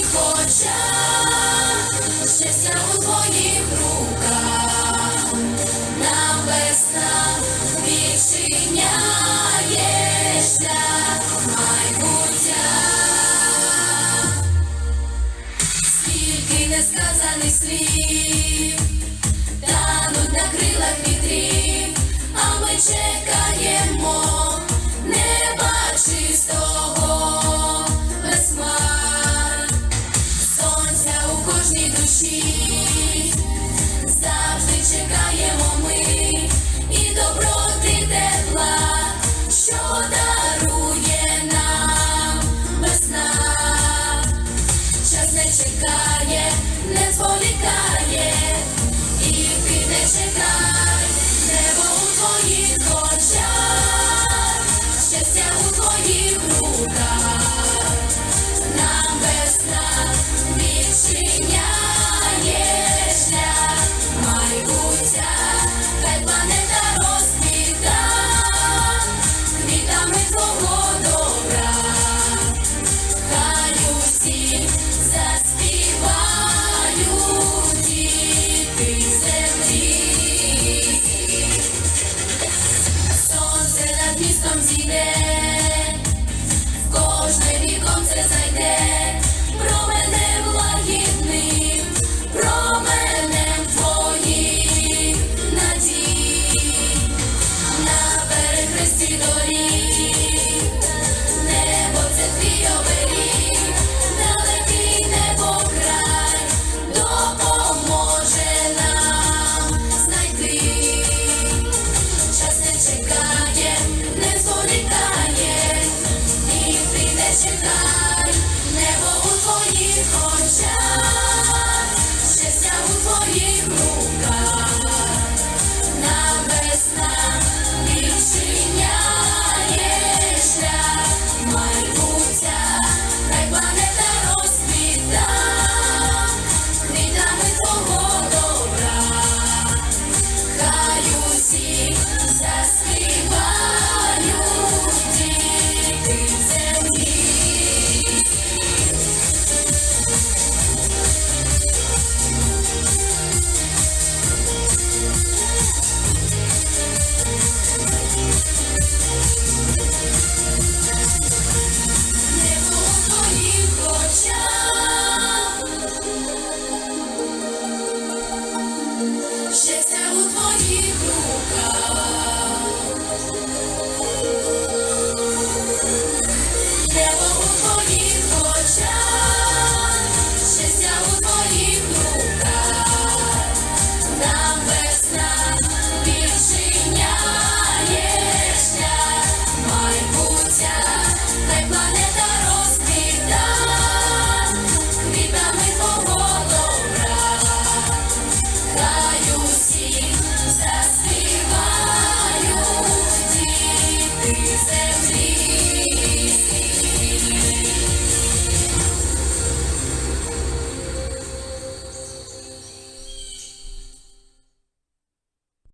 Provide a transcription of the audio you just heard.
твоїх очах, у твоїх руках, нам весна відчиняє шлях майбуття, скільки несказаних слів. Чекаємо ми Yeah. зачекай, небо у твоїх очах.